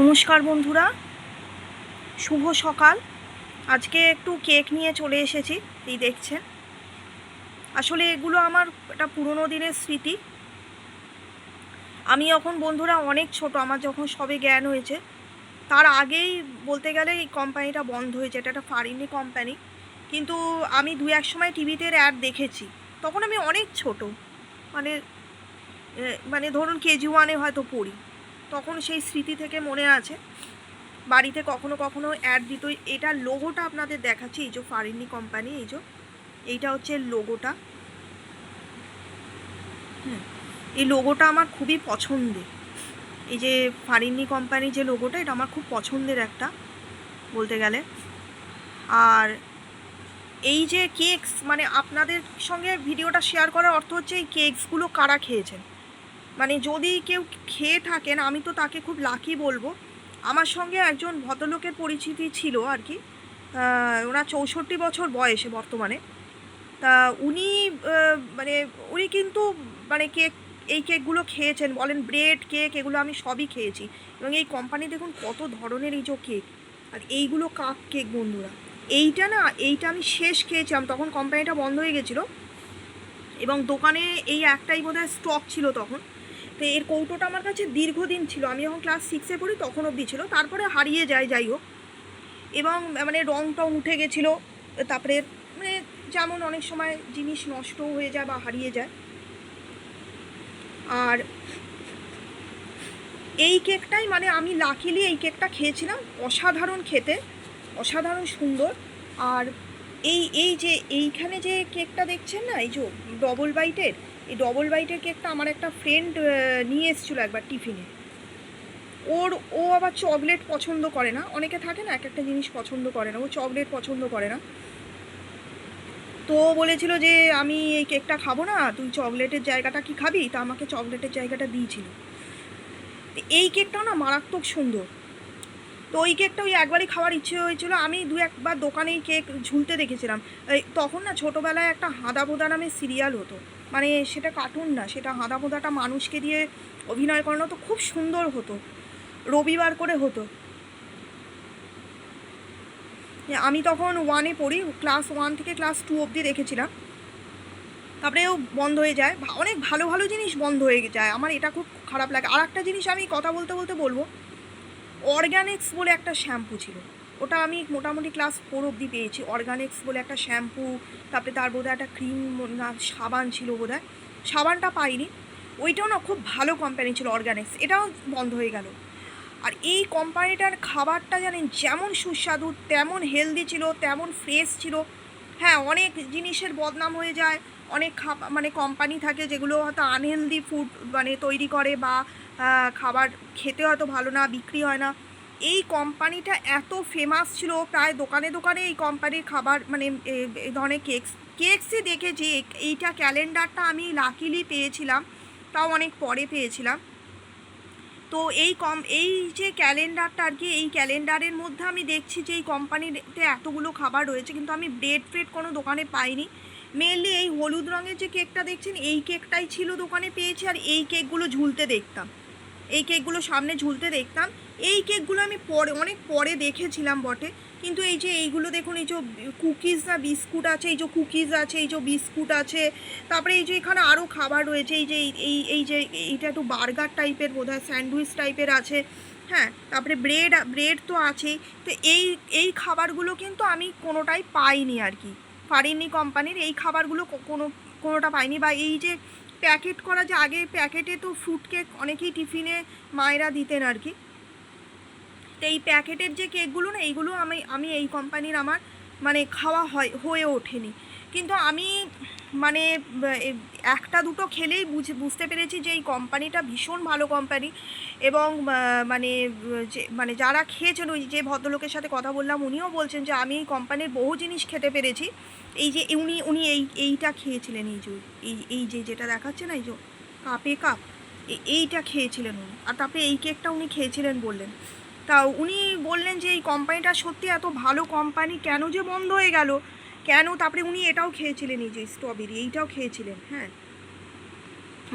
নমস্কার বন্ধুরা, শুভ সকাল। আজকে একটু কেক নিয়ে চলে এসেছি, এই দেখছেন। আসলে এগুলো আমার একটা পুরনো দিনের স্মৃতি। আমি এখন বন্ধুরা অনেক ছোট, আমার যখন সবে জ্ঞান হয়েছে, তার আগেই বলতে গেলে এই কোম্পানিটা বন্ধ হয়েছে, এটা একটা ফারিনি কোম্পানি। কিন্তু আমি দু এক সময় টিভিতে অ্যাড দেখেছি। তখন আমি অনেক ছোট মানে মানে ধরুন কেজি ওয়ানে হয়তো পড়ি। তখন সেই স্মৃতি থেকে মনে আছে। বাড়িতে কখনো কখনো অ্যাড দিত, এটা লোগোটা আপনাদের দেখাচ্ছি, এই যে ফারিনি কোম্পানি এই যে, এইটা হচ্ছে লোগোটা হুম, এই লোগোটা আমার খুবই পছন্দের। এই যে ফারিনি কোম্পানির যে লোগোটা এটা আমার খুব পছন্দের একটা, বলতে গেলে। আর এই যে কেকস মানে আপনাদের সঙ্গে ভিডিওটা শেয়ার করার অর্থ হচ্ছে এই কেকসগুলো কারা খেয়েছেন? মানে যদি কেউ খেয়ে থাকেন, আমি তো তাকে খুব লাকি বলব। আমার সঙ্গে একজন ভদ্রলোকের পরিচিতি ছিল আর কি। ওনার চৌষট্টি বছর বয়সে বর্তমানে। তা উনি মানে উনি কিন্তু মানে কেক, এই কেকগুলো খেয়েছেন। বলেন ব্রেড, কেক, এগুলো আমি সবই খেয়েছি। এবং এই কোম্পানি দেখুন কত ধরনের এই যে কেক। আর এইগুলো কাপ কেক বন্ধুরা। এইটা না, এইটা আমি শেষ খেয়েছিলাম। তখন কোম্পানিটা বন্ধ হয়ে গেছিল। এবং দোকানে এই একটাই বোধহয় স্টক ছিল তখন। তো এর কৌটোটা আমার কাছে দীর্ঘদিন ছিল। আমি যখন ক্লাস সিক্সে পড়ি তখন অবধি ছিল। তারপরে হারিয়ে যায়, যাই হোক। এবং মানে রং টং উঠে গেছিল। তারপরে মানে যেমন অনেক সময় জিনিস নষ্টও হয়ে যায় বা হারিয়ে যায়। আর এই কেকটাই মানে আমি লাকিলি এই কেকটা খেয়েছিলাম অসাধারণ খেতে। অসাধারণ সুন্দর। আর এই এই যে এইখানে যে কেকটা দেখছেন না, এই যে ডবল বাইটের এই ডবল বাইটের কেকটা আমার একটা ফ্রেন্ড নিয়ে এসেছিল একবার টিফিনে ওর, ও আবার চকলেট পছন্দ করে না। অনেকে থাকে না, এক একটা জিনিস পছন্দ করে না। ও চকলেট পছন্দ করে না। তো বলেছিল যে, আমি এই কেকটা খাব না, তুই চকলেটের জায়গাটা কি খাবি? তা আমাকে চকলেটের জায়গাটা দিয়েছিল। এই কেকটাও না মারাত্মক সুন্দর। তো ওই কেকটা ওই একবারই খাওয়ার ইচ্ছে হয়েছিল। আমি দু একবার দোকানেই কেক ঝুলতে দেখেছিলাম। তখন না ছোটোবেলায় একটা হাঁদা বোদা নামে সিরিয়াল হতো। মানে সেটা কার্টুন না, সেটা হাঁদা বোদাটা মানুষকে দিয়ে অভিনয় করানো তো খুব সুন্দর হতো। রবিবার করে হতো। আমি তখন ওয়ানে পড়ি ক্লাস ওয়ান থেকে ক্লাস টু অবধি দেখেছিলাম। তারপরেও বন্ধ হয়ে যায়। অনেক ভালো ভালো জিনিস বন্ধ হয়ে যায়। আমার এটা খুব খারাপ লাগে। আর একটা জিনিস আমি কথা বলতে বলতে বলব অর্গ্যানিক্স বলে একটা শ্যাম্পু ছিল। ওটা আমি মোটামুটি ক্লাস ফোর অবধি পেয়েছি। অর্গানিক্স বলে একটা শ্যাম্পু তারপরে তার বোধহয় একটা ক্রিম না, সাবান ছিল বোধহয়। সাবানটা পাইনি। ওইটাও না খুব ভালো কোম্পানি ছিল অর্গানিক্স এটাও বন্ধ হয়ে গেল। আর এই কোম্পানিটার খাবারটা জানেন, যেমন সুস্বাদু, তেমন হেলদি ছিল, তেমন ফ্রেশ ছিল। হ্যাঁ অনেক জিনিসের বদনাম হয়ে যায়। অনেক খাবার মানে কোম্পানি থাকে যেগুলো হয়তো আনহেলদি ফুড মানে তৈরি করে বা খাবার খেতে হয়তো ভালো না, বিক্রি হয় না। এই কোম্পানিটা এত ফেমাস ছিল, প্রায় দোকানে দোকানে এই কোম্পানির খাবার মানে এই ধরনের কেকস কেকসই দেখেছি। এই- এইটা ক্যালেন্ডারটা আমি লাকিলি পেয়েছিলাম, তাও অনেক পরে পেয়েছিলাম। তো এই কম এই যে ক্যালেন্ডারটা আর কি, এই ক্যালেন্ডারের মধ্যে আমি দেখছি যে এই কোম্পানিতে এতগুলো খাবার রয়েছে, কিন্তু আমি ব্রেড ফ্রেড কোনো দোকানে পাইনি। মেনলি এই হলুদ রঙের যে কেকটা দেখছেন, এই কেকটাই ছিল দোকানে পেয়েছি, আর এই কেকগুলো ঝুলতে দেখতাম। এই কেকগুলো সামনে ঝুলতে দেখতাম। এই কেকগুলো আমি পরে, অনেক পরে দেখেছিলাম বটে। কিন্তু এই যে এইগুলো দেখুন, এই যে কুকিজ না বিস্কুট আছে, এই যে কুকিজ আছে, এই যে বিস্কুট আছে, তারপরে এই যে এখানে আরও খাবার রয়েছে, এই যে এই- এই যে এইটা একটু বার্গার টাইপের বোধ হয় স্যান্ডউইচ টাইপের আছে হ্যাঁ তারপরে ব্রেড ব্রেড তো আছেই, তো এই এই খাবারগুলো কিন্তু আমি কোনোটাই পাইনি আর কি। ফারিনি কোম্পানির এই খাবারগুলো কোনো, কোনোটা পাইনি বা এই যে প্যাকেট করা যে আগে প্যাকেটে তো ফ্রুট কেক অনেকেই টিফিনে মায়েরা দিতেন আর কি। তো এই প্যাকেটের যে কেকগুলো না, এইগুলো আমি আমি এই কোম্পানির আমার মানে খাওয়া হয়, হয়ে ওঠেনি। কিন্তু আমি মানে একটা দুটো খেলেই বুঝে, বুঝতে পেরেছি যে এই কোম্পানিটা ভীষণ ভালো কোম্পানি এবং মানে যে মানে যারা খেয়েছেন ওই যে ভদ্রলোকের সাথে কথা বললাম, উনিও বলছেন যে আমি এই কোম্পানির বহু জিনিস খেতে পেরেছি। এই যে উনি উনি এই, এইটা খেয়েছিলেন, এই যে, এই এই যে যেটা দেখাচ্ছে না, এই যে কাপে কাপ এইটা খেয়েছিলেন উনি। আর তারপরে এই কেকটা উনি খেয়েছিলেন বললেন। তা উনি বললেন যে এই কোম্পানিটা সত্যি এত ভালো কোম্পানি কেন যে বন্ধ হয়ে গেল? কেন? তারপরে উনি এটাও খেয়েছিলেন এই যে স্ট্রবেরি এইটাও খেয়েছিলেন হ্যাঁ।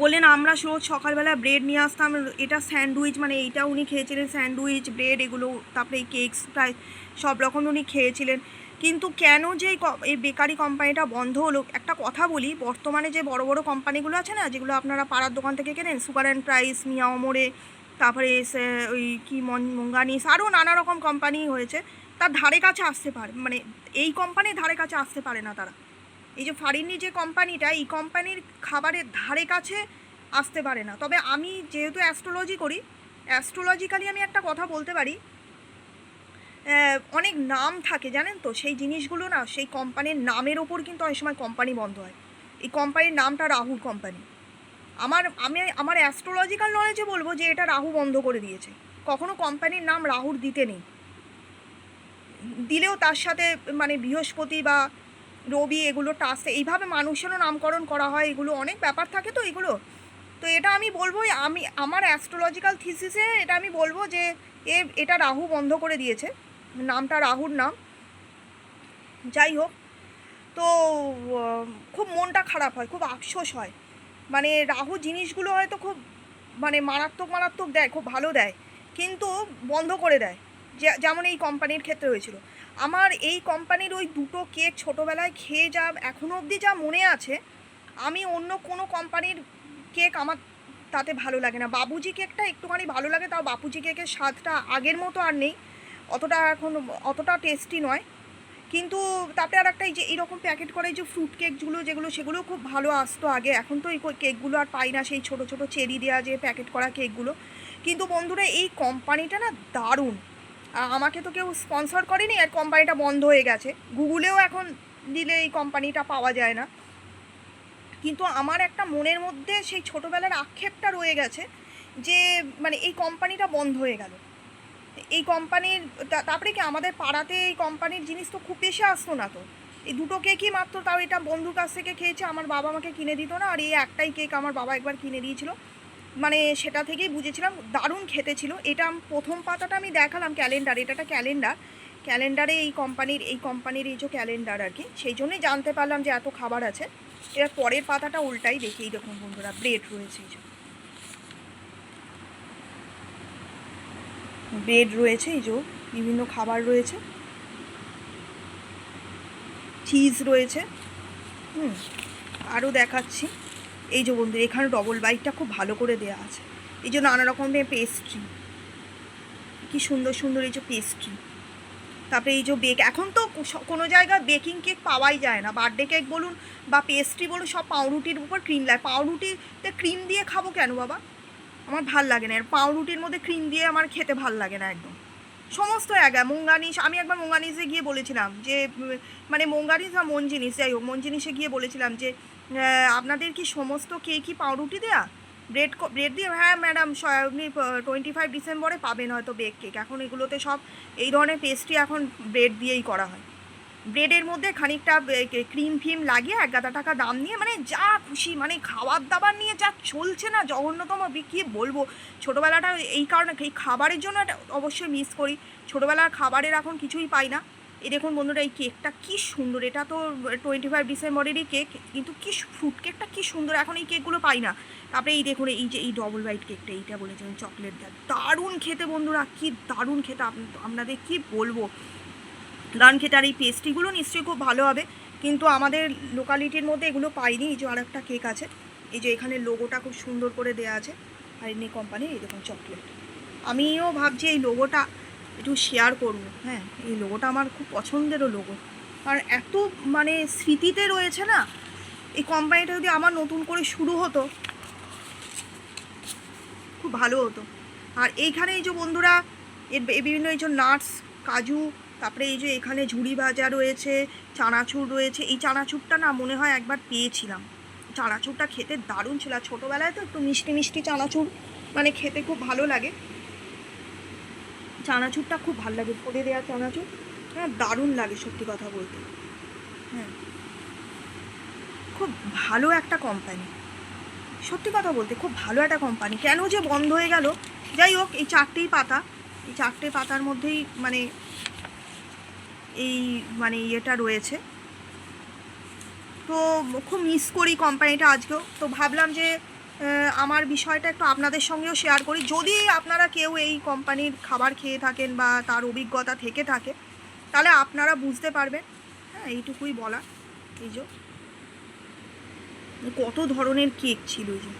বললেন, আমরা রোজ সকালবেলা ব্রেড নিয়ে আসতাম, এটা স্যান্ডউইচ মানে এইটা উনি খেয়েছিলেন স্যান্ডউইচ ব্রেড এগুলো, তারপরে এই কেকস প্রায় সব রকম উনি খেয়েছিলেন। কিন্তু কেন যে এই বেকারি কোম্পানিটা বন্ধ হলো? একটা কথা বলি, বর্তমানে যে বড় বড় কোম্পানিগুলো আছে না, যেগুলো আপনারা পাড়ার দোকান থেকে কেনেন সুপার অ্যান্ড প্রাইস মিয়া অমরে তারপরে সে- ওই কি মন- মঙ্গানিস আরও নানা রকম কোম্পানি হয়েছে। তার ধারে কাছে আসতে পারে মানে এই কোম্পানির ধারে কাছে আসতে পারে না তারা। এই যে ফারিনি যে কোম্পানিটা এই কোম্পানির খাবারের ধারে কাছে আসতে পারে না। তবে আমি যেহেতু অ্যাস্ট্রোলজি করি অ্যাস্ট্রোলজিক্যালি আমি একটা কথা বলতে পারি। অনেক নাম থাকে, জানেন তো? সেই জিনিসগুলো না, সেই কোম্পানির নামের ওপর কিন্তু অনেক সময় কোম্পানি বন্ধ হয়। এই কোম্পানির নামটা রাহুল কোম্পানি আমার, আমি আমার অ্যাস্ট্রোলজিক্যাল নলেজে বলব যে এটা রাহু বন্ধ করে দিয়েছে। কখনো কোম্পানির নাম রাহুর দিতে নেই। দিলেও তার সাথে মানে বৃহস্পতি বা রবি এগুলো টাসে এইভাবে মানুষেরও নামকরণ করা হয়, এগুলো অনেক ব্যাপার থাকে তো এগুলো। তো এটা আমি বলব, আমি, আমার অ্যাস্ট্রোলজিক্যাল থিসিসে এটা আমি বলব যে এ, এটা রাহু বন্ধ করে দিয়েছে। নামটা রাহুর নাম। যাই হোক, তো খুব মনটা খারাপ হয়, খুব আফসোস হয়। মানে রাহু জিনিসগুলো হয়তো খুব মানে মারাত্মক মারাত্মক দেয়, খুব ভালো দেয়, কিন্তু বন্ধ করে দেয় যেমন এই কোম্পানির ক্ষেত্রে হয়েছিল। আমার এই কোম্পানির ওই দুটো কেক ছোটোবেলায় খেয়ে যা এখনও অবধি যা মনে আছে, আমি অন্য কোনো কোম্পানির কেক আমার তাতে ভালো লাগে না। বাবুজি কেকটা একটুখানি ভালো লাগে, তাও বাপুজি কেকের স্বাদটা আগের মতো আর নেই, অতটা এখন অতটা টেস্টি নয়। কিন্তু তারপরে আর একটা যে এইরকম প্যাকেট করে এই যে ফ্রুট কেকগুলো যেগুলো সেগুলো খুব ভালো আসতো আগে। এখন তো এই কেকগুলো আর পাই না সেই ছোট ছোট চেরি দেওয়া যে প্যাকেট করা কেকগুলো কিন্তু বন্ধুরা, এই কোম্পানিটা না দারুণ। আমাকে তো কেউ স্পন্সর করেনি আর কোম্পানিটা বন্ধ হয়ে গেছে। গুগলেও এখন দিলে এই কোম্পানিটা পাওয়া যায় না। কিন্তু আমার একটা মনের মধ্যে সেই ছোটোবেলার আক্ষেপটা রয়ে গেছে যে মানে এই কোম্পানিটা বন্ধ হয়ে গেল। এই কোম্পানির তারপরে কি আমাদের পাড়াতে এই কোম্পানির জিনিস তো খুব বেশি আসতো না তো। এই দুটো কেকই মাত্র, তাও এটা বন্ধুর কাছ থেকে খেয়েছে, আমার বাবা আমাকে কিনে দিত না, আর এই একটাই কেক আমার বাবা একবার কিনে দিয়েছিল। মানে সেটা থেকেই বুঝেছিলাম, দারুণ খেতে ছিল। এটা প্রথম পাতাটা আমি দেখালাম ক্যালেন্ডার এটা একটা ক্যালেন্ডার ক্যালেন্ডারে এই কোম্পানির এই কোম্পানির এই যে ক্যালেন্ডার আর কি, সেই জন্যই জানতে পারলাম যে এত খাবার আছে। এবার পরের পাতাটা উল্টাই দেখি, এই দেখুন বন্ধুরা ব্রেড রয়েছে এই যে ব্রেড রয়েছে, এই যে বিভিন্ন খাবার রয়েছে। চিজ রয়েছে। হুম আরও দেখাচ্ছি। এই যে বন্ধু এখানে ডবল বাইটটা খুব ভালো করে দেওয়া আছে। এই যে নানা রকমের পেস্ট্রি কি সুন্দর সুন্দর এই যে পেস্ট্রি তারপরে এই যে বেক এখন তো কোনো জায়গায় বেকিং কেক পাওয়াই যায় না। বার্থডে কেক বলুন বা পেস্ট্রি বলুন, সব পাউরুটির উপর ক্রিম লাগে পাউরুটিতে ক্রিম দিয়ে খাব কেন বাবা? আমার ভালো লাগে না। আর পাউরুটির মধ্যে ক্রিম দিয়ে আমার খেতে ভালো লাগে না একদম। সমস্ত একা মঙ্গানিস, আমি একবার মঙ্গানিসে গিয়ে বলেছিলাম যে মানে মঙ্গানিস বা মন জিনিস যাই হোক মন জিনিসে গিয়ে বলেছিলাম যে আপনাদের কি সমস্ত কেকই পাউরুটি দেয়া? ব্রেড ব্রেড দিয়ে হ্যাঁ ম্যাডাম আপনি টোয়েন্টি ফাইভ ডিসেম্বরে পাবেন হয়তো বেক কেক এখন এগুলোতে সব, এই ধরনের পেস্ট্রি এখন ব্রেড দিয়েই করা হয়। ব্রেডের মধ্যে খানিকটা ক্রিম ফিম লাগিয়ে এক গাদা টাকা দাম নিয়ে মানে যা খুশি মানে খাবার দাবার নিয়ে যা চলছে না, জঘন্যতম কি বলব? ছোটোবেলাটা এই কারণে, এই খাবারের জন্য এটা অবশ্যই মিস করি। ছোটোবেলার খাবারের এখন কিছুই পাই না। এই দেখুন বন্ধুরা, এই কেকটা কি সুন্দর, এটা তো টোয়েন্টি ফাইভ ডিসেম্বরেরই কেক কিন্তু কি ফ্রুট কেকটা কি সুন্দর, এখন এই কেকগুলো পাই না। তারপরে এই দেখুন, এই যে, এই ডবল হোয়াইট কেকটা এইটা বলেছিলেন চকলেট দেওয়া দারুণ খেতে বন্ধুরা, কি দারুণ খেতে আপনাদের কি বলব? আর এই পেস্ট্রিগুলো নিশ্চয়ই খুব ভালো হবে। কিন্তু আমাদের লোকালিটির মধ্যে এগুলো পাইনি, এই যে আর একটা কেক আছে। এই যে এখানে লোগোটা খুব সুন্দর করে দেওয়া আছে আর এমনি কোম্পানি এই দেখুন চকলেট আমিও ভাবছি এই লোগোটা একটু শেয়ার করব। হ্যাঁ এই লোগোটা আমার খুব পছন্দেরও লোগো আর এত মানে স্মৃতিতে রয়েছে না, এই কোম্পানিটা যদি আমার নতুন করে শুরু হতো, খুব ভালো হতো। আর এইখানে এই যে বন্ধুরা, এর বিভিন্ন এই যে নাটস কাজু তারপরে এই যে এখানে ঝুড়ি ভাজা রয়েছে, চানাচুর রয়েছে, এই চানাচুরটা না মনে হয় একবার পেয়েছিলাম। চানাচুরটা খেতে দারুণ ছিল, আর ছোটোবেলায় তো একটু মিষ্টি মিষ্টি চানাচুর মানে খেতে খুব ভালো লাগে। চানাচুরটা খুব ভালো লাগে পরে দেওয়া চানাচুর। হ্যাঁ দারুণ লাগে সত্যি কথা বলতে। হ্যাঁ। খুব ভালো একটা কোম্পানি সত্যি কথা বলতে খুব ভালো একটা কোম্পানি কেন যে বন্ধ হয়ে গেল? যাই হোক, এই চারটেই পাতা। এই চারটে পাতার মধ্যেই মানে এই মানে ইয়েটা রয়েছে। তো খুব মিস করি কোম্পানিটা আজকেও। তো ভাবলাম যে আমার বিষয়টা একটু আপনাদের সঙ্গেও শেয়ার করি। যদি আপনারা কেউ এই কোম্পানির খাবার খেয়ে থাকেন বা তার অভিজ্ঞতা থেকে থাকে, তাহলে আপনারা বুঝতে পারবেন। হ্যাঁ এইটুকুই বলা এই যে, কত ধরনের কেক ছিল যে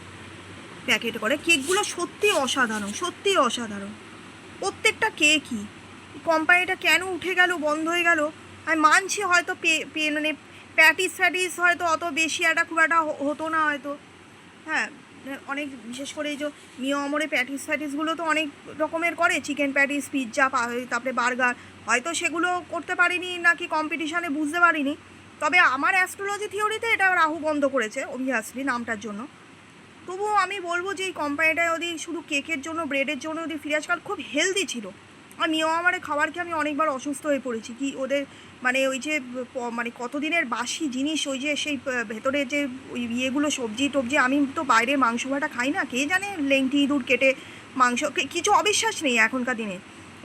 প্যাকেট করে। কেকগুলো সত্যি অসাধারণ সত্যি অসাধারণ। প্রত্যেকটা কেকই কোম্পানিটা কেন উঠে গেল, বন্ধ হয়ে গেল? আমি মানছি হয়তো পে মানে প্যাটিস ফ্যাটিস হয়তো অত বেশি একটা খুব একটা হতো না হয়তো। হ্যাঁ অনেক, বিশেষ করে এই যে মিও আমরে প্যাটিস ফ্যাটিসগুলো তো অনেক রকমের করে, চিকেন প্যাটিস, পিৎজা তারপরে বার্গার। হয়তো সেগুলো করতে পারিনি নাকি কম্পিটিশানে বুঝতে পারিনি। তবে আমার অ্যাস্ট্রোলজি থিওরিতে এটা রাহু বন্ধ করেছে অবভিয়াসলি নামটার জন্য। তবুও আমি বলব যে এই কোম্পানিটা যদি শুধু কেকের জন্য ব্রেডের জন্য যদি ফিরে আজকাল খুব হেলদি ছিল। আর নিয়ম আমার খাবার খেয়ে আমি অনেকবার অসুস্থ হয়ে পড়েছি। কি ওদের মানে ওই যে মানে কতদিনের বাসি জিনিস, ওই যে সেই ভেতরে যে ওই ইয়েগুলো, সবজি টবজি, আমি তো বাইরে মাংস ভাটা খাই না। কে জানে লেংটি ইঁদুর কেটে মাংস কিছু অবিশ্বাস নেই এখনকার দিনে।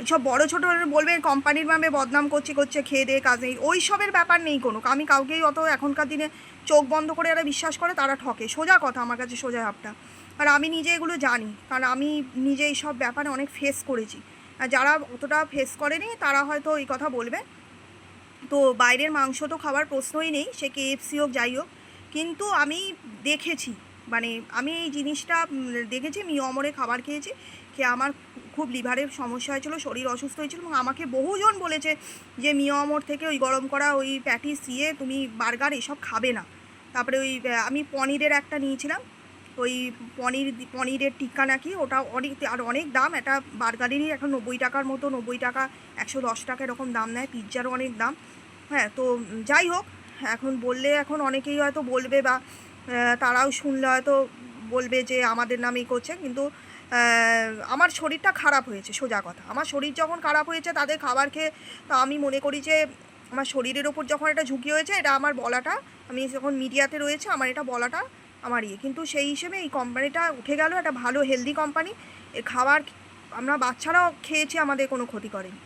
সব বড় ছোটো বলবে কোম্পানির নামে বদনাম করছে করছে, খেয়ে দিয়ে কাজ নেই। ওই সবের ব্যাপার নেই কোনো। আমি কাউকেই অত এখনকার দিনে চোখ বন্ধ করে যারা বিশ্বাস করে, তারা ঠকে। সোজা কথা আমার কাছে, সোজা হাপটা আর আমি নিজে এগুলো জানি। কারণ আমি নিজে এই সব ব্যাপারে অনেক ফেস করেছি। যারা অতটা ফেস করেনি, তারা হয়তো এই কথা বলবে। তো বাইরের মাংস তো খাওয়ার প্রশ্নই নেই, সে কেএফসি হোক, যাই হোক। কিন্তু আমি দেখেছি মানে আমি এই জিনিসটা দেখেছি, আমি অমরে খাবার খেয়েছি, খেয়ে আমার খুব লিভারের সমস্যা হয়েছিল, শরীর অসুস্থ হয়েছিল এবং আমাকে বহুজন বলেছে যে মিও অমর থেকে ওই গরম করা ওই প্যাটিস দিয়ে তুমি বার্গার এসব খাবে না। তারপরে ওই আমি পনিরের একটা নিয়েছিলাম ওই পনির পনিরের টিক্কা নাকি, ওটা অনেক আর অনেক দাম। এটা বার্গারেরই এখন নব্বই টাকার মতো, নব্বই টাকা, একশো দশ টাকা এরকম দাম নেয়। পিৎজারও অনেক দাম। হ্যাঁ তো যাই হোক, এখন বললে এখন অনেকেই হয়তো বলবে বা তারাও শুনলে হয়তো বলবে যে আমাদের নামেই করছে। কিন্তু আমার শরীরটা খারাপ হয়েছে, সোজা কথা। আমার শরীর যখন খারাপ হয়েছে, তাদের খাবার খেয়ে, তো আমি মনে করি যে, আমার শরীরের ওপর যখন এটা ঝুঁকি হয়েছে, এটা আমার বলাটা, আমি যখন মিডিয়াতে রয়েছে, আমার এটা বলাটা আমার ইয়ে। কিন্তু সেই হিসেবে এই কোম্পানিটা উঠে গেল একটা ভালো হেলদি কোম্পানি। এর খাবার আমরা বাচ্চারাও খেয়েছি, আমাদের কোনো ক্ষতি করেনি।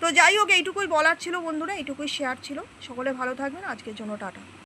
তো যাই হোক, এইটুকুই বলার ছিল বন্ধুরা, এইটুকুই শেয়ার ছিল। সকলে ভালো থাকবেন, আজকের জন্য টাটা।